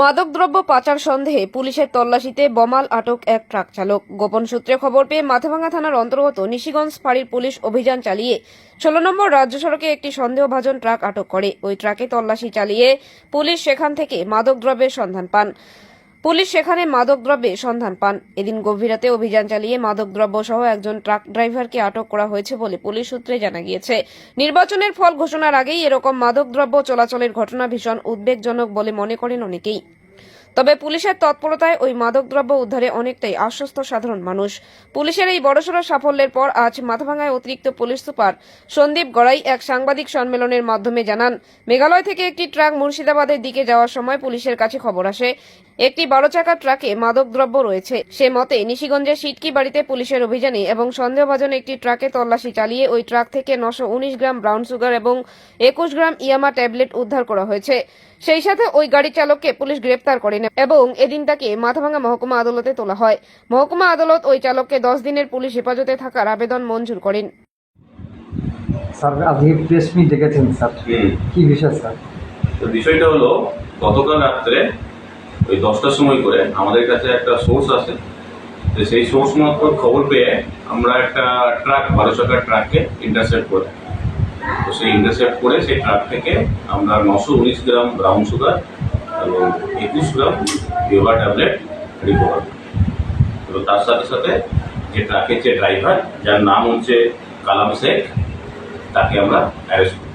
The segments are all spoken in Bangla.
মাদকদ্রব্য পাচার সন্দেহে পুলিশের তল্লাশিতে বমাল আটক এক ট্রাক চালক। গোপন সূত্রে খবর পেয়ে মাথাভাঙ্গা থানার অন্তর্গত নিশিগঞ্জ ফাঁড়ির পুলিশ অভিযান চালিয়ে ষোলো নম্বর রাজ্য সড়কে একটি সন্দেহভাজন ট্রাক আটক করে। ওই ট্রাকে তল্লাশি চালিয়ে পুলিশ সেখান থেকে মাদকদ্রব্যের সন্ধান পান। পুলিশ সেখানে মাদকদ্রব্যে সন্ধান পান। এদিন গভীর রাতে অভিযান চালিয়ে মাদকদ্রব্য সহ একজন ট্রাক ড্রাইভারকে আটক করা হয়েছে বলে পুলিশ সূত্রে জানা গিয়েছে। নির্বাচনের ফল ঘোষণার আগেই এরকম মাদকদ্রব্য চলাচলের ঘটনা ভীষণ উদ্বেগজনক বলে মনে করেন অনেকেই। তবে পুলিশের তৎপরতায় ওই মাদকদ্রব্য উদ্ধারে অনেকটাই আশ্বস্ত সাধারণ মানুষ। পুলিশের এই বড়সড় সাফল্যের পর আজ মাথাভাঙায় অতিরিক্ত পুলিশ সুপার সন্দীপ গড়াই এক সাংবাদিক সম্মেলনের মাধ্যমে জানান, মেঘালয় থেকে একটি ট্রাক মুর্শিদাবাদের দিকে যাওয়ার সময় পুলিশের কাছে খবর আসে, একটি বারো চাকার ট্রাকে মাদকদ্রব্য রয়েছে। সে মতে, নিশিগঞ্জের সিটকি বাড়িতে পুলিশের অভিযানে এবং সন্দেহভাজন একটি ট্রাকে তল্লাশি চালিয়ে ওই ট্রাক থেকে নশো গ্রাম ব্রাউন সুগার এবং একুশ গ্রাম ইয়ামা ট্যাবলেট উদ্ধার করা হয়েছে। সেই সাথে ওই গাড়ি চালককে পুলিশ গ্রেপ্তার করেন এবং এদিন তাকে মাথাভাঙ্গা মহকুমা আদালতে তোলা হয়। মহকুমা আদালত ওই চালককে দশ দিনের পুলিশ হেফাজতে থাকার আবেদন মঞ্জুর করেন। স্যার আজকে প্রেস মিট ডেকেছেন স্যার? কি বিষয় স্যার? তো বিষয়টা হলো গতকাল রাত্রে ওই দশটার সময় করে আমাদের কাছে একটা সোর্স আছে। তো সেই সোর্স মারফত খবর পেয়ে আমরা একটা ট্রাক বারো চাকার ট্রাককে ইন্টারসেপ্ট করি। তো সেই ইন্টারসেপ্ট করে সেই ট্রাক থেকে আমরা নশো উনিশ গ্রাম ব্রাউন সুগার এবং একুশ গ্রাম ইয়োগা ট্যাবলেট রিকভার। তো তার সাথে সাথে যে ট্রাকের যে ড্রাইভার যার নাম হচ্ছে কালাম শেখ তাকে আমরা অ্যারেস্ট করি।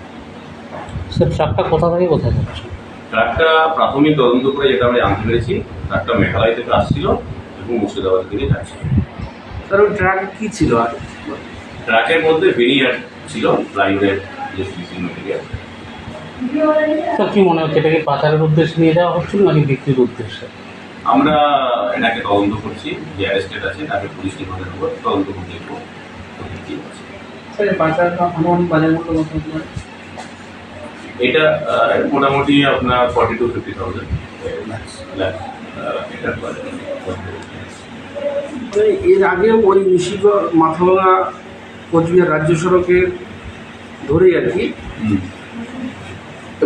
স্যার ট্রাকটা কোথা থেকে কোথায় যাচ্ছে? ট্রাকটা প্রাথমিক তদন্ত করে যেটা আমরা জানতে পেরেছি ট্রাকটা মেঘালয় থেকে আসছিল এবং মুর্শিদাবাদ থেকে যাচ্ছিল স্যার ওই ট্রাক কি ছিল আর? ট্রাকের মধ্যে ভেনিয়ার ছিল প্লাইউডের যে সিসি মেটেরিয়াল তো কি মনে হচ্ছে এটা কি পাচারের উদ্দেশ্যে নিয়ে যাওয়া হচ্ছিল নাকি বিক্রির উদ্দেশ্যে? আমরা এটাকে তদন্ত করছি যে অ্যারেস্টেড আছে তাকে পুলিশ নিকটের উপর তদন্ত করে দেখব এটা মোটামুটি আপনার ফর্টি টু ফিফটি থাউজেন্ড এটার মানে এর আগেও ওই নিশিগড় মাথাভাঙা কোচবিহার রাজ্য সড়কের ধরেই আর কি।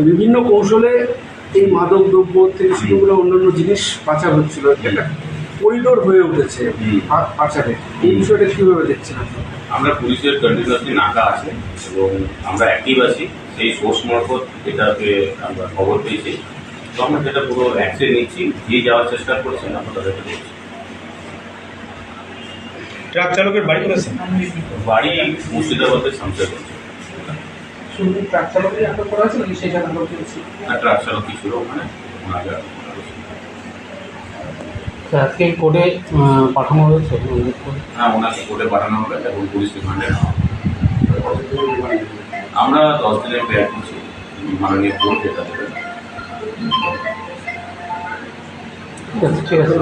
বিভিন্ন কৌশলে এই মাদক দ্রব্য থেকে শুরু করে অন্যান্য জিনিস পাচার হচ্ছিল একটা করিডোর হয়ে উঠেছে পাচারে। এই বিষয়টা কীভাবে দেখছেন? আমরা পুলিশের কন্টিনিউসলি নাকা আছে এবং আমরা অ্যাক্টিভ আছি। সেই সোর্স মারফত এটাকে আমরা খবর পেয়েছি। তো আমরা সেটা পুরো অ্যাকশন নিচ্ছি যে যাওয়ার চেষ্টা করছেন আমরা তাদেরকে বলছি। ট্রাক চালকের বাড়ি করেছেন বাড়ি মুর্শিদাবাদের সামসে করছে শুধু ট্রাক চালকের আটক করা আছে নাকি সেটা আটক করেছে আর ট্রাক চালক ছিল ওখানে? আজকে কোর্টে পাঠানো হয়েছে? হ্যাঁ ওনাকে কোর্টে পাঠানো হবে এবং পুলিশ রিমান্ডে নেওয়া হবে। আমরা দশ দিনের প্রেয়ার করছি মাননীয় কোর্ট যেটা ঠিক আছে ঠিক আছে